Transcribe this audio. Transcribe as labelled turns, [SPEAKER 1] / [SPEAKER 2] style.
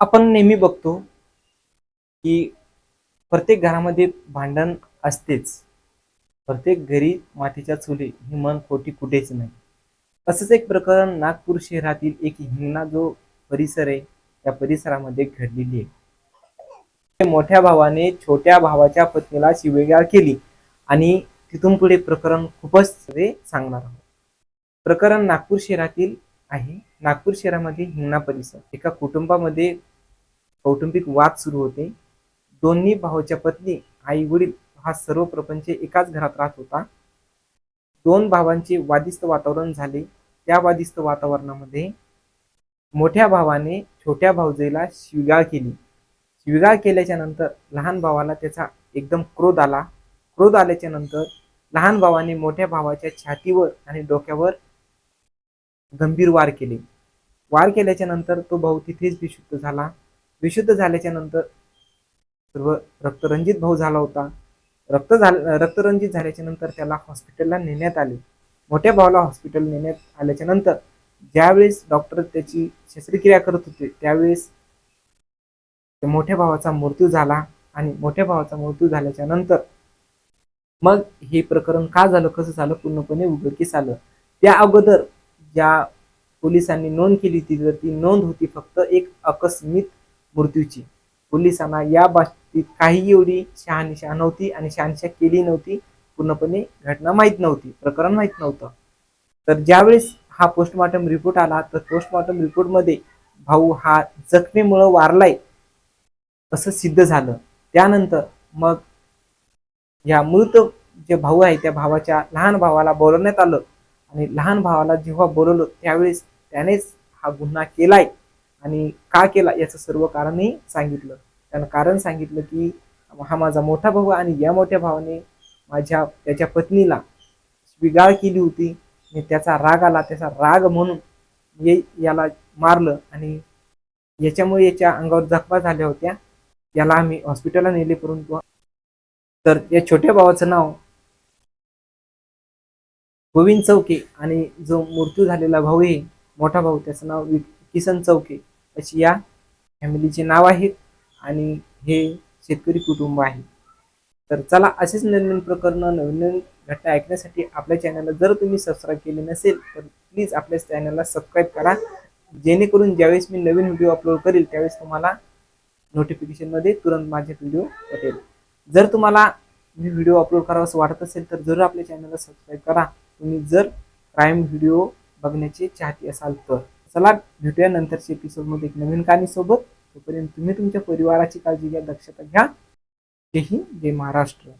[SPEAKER 1] आपण नेहमी बघतो की प्रत्येक घरामध्ये भांडण असतेच. प्रत्येक घरी मातीच्या चुली ही मन खोटी कुठेच नाही. असंच एक प्रकरण नागपूर शहरातील एक हिंगणा जो परिसर आहे त्या परिसरामध्ये घडलेली आहे. मोठ्या भावाने छोट्या भावाच्या पत्नीला शिवेगाळ केली आणि तिथून पुढे प्रकरण खूपच ते सांगणार आहोत. प्रकरण नागपूर शहरातील आहे. नागपूर शहरामध्ये हिंगणा परिसर. एका कुटुंबामध्ये कौटुंबिक वाद सुरू होते. दोन्ही भावाच्या पत्नी आई वडील हा सर्व प्रपंच एकाच घरात राहत होता. दोन भावांचे वादिस्त वातावरण झाले. त्या वादिस्त वातावरणामध्ये मोठ्या भावाने छोट्या भाऊजेला शिवगाळ केली. शिवगाळ केल्याच्यानंतर लहान भावाला त्याचा एकदम क्रोध आला. क्रोध आल्याच्यानंतर लहान भावाने मोठ्या भावाच्या छातीवर आणि डोक्यावर गंभीर वार केले. वार केल्याच्यानंतर तो भाऊ तिथेच विशुद्ध झाला. विशुद्ध झाल्याच्यानंतर सर्व रक्तरंजित भाऊ झाला होता. रक्त झाल रक्तरंजित झाल्याच्यानंतर त्याला हॉस्पिटलला नेण्यात आले. मोठ्या भावाला हॉस्पिटल नेण्यात आल्याच्यानंतर ज्यावेळेस डॉक्टर त्याची शस्त्रक्रिया करत होते त्यावेळेस त्या मोठ्या भावाचा मृत्यू झाला आणि मोठ्या भावाचा मृत्यू झाल्याच्यानंतर मग हे प्रकरण का झालं कसं झालं पूर्णपणे उघडकीस आलं. त्या अगोदर ज्या पोलिसांनी नोंद केली होती तर ती नोंद होती फक्त एक अकस्मित मृत्यूची. पोलिसांना या बाबतीत काही एवढी शहानिशा नव्हती आणि शहानिशा केली नव्हती. पूर्णपणे घटना माहीत नव्हती प्रकरण माहीत नव्हतं. तर ज्यावेळेस हा पोस्टमॉर्टम रिपोर्ट आला तर पोस्टमॉर्टम रिपोर्टमध्ये भाऊ हा जखमेमुळं वारलाय असं सिद्ध झालं. त्यानंतर मग या मृत जे भाऊ आहे त्या भावाच्या लहान भावाला बोलवण्यात आलं. आणि लहान भावाला जेव्हा बोलवलं त्यावेळेस त्यानेच हा गुन्हा केलाय. आणि का केला याचं सर्व कारणही सांगितलं. त्यानं कारण सांगितलं की हा माझा मोठा भाऊ आणि या मोठ्या भावाने माझ्या त्याच्या पत्नीला विगाळ केली होती. आणि त्याचा राग आला त्याचा राग म्हणून ये याला मारलं आणि याच्यामुळे याच्या अंगावर जखमा झाल्या होत्या. याला आम्ही हॉस्पिटलला नेले परंतु तर या छोट्या भावाचं नाव गोविंद चौके आणि जो मृत्यू झालेला भाऊ आहे मोठा भाऊ त्याचं नाव वि- किसन चौके अशी या फॅमिलीचे नाव आहेत आणि हे शेतकरी कुटुंब आहे. तर चला असेच नवीन नवीन प्रकरण नवीन नवीन घटना ऐकण्यासाठी आपल्या चॅनलला जर तुम्ही सबस्क्राईब केले नसेल तर प्लीज आपल्या चॅनलला सबस्क्राईब करा. जेणेकरून ज्यावेळेस मी नवीन व्हिडिओ अपलोड करेल त्यावेळेस तुम्हाला नोटिफिकेशनमध्ये तुरंत माझे व्हिडिओ पटेल. जर तुम्हाला मी व्हिडिओ अपलोड करावा असं वाटत असेल तर जरूर आपल्या चॅनलला सबस्क्राईब करा. तुम्ही जर प्राईम व्हिडिओ बघण्याचे चाहते असाल तर चला भेटूया नंतरच्या एपिसोडमध्ये एक नवीन कहाणीसोबत तोपर्यंत तुम्ही तुमच्या परिवाराची काळजी घ्या दक्षता घ्या. जय हिंद जय महाराष्ट्र.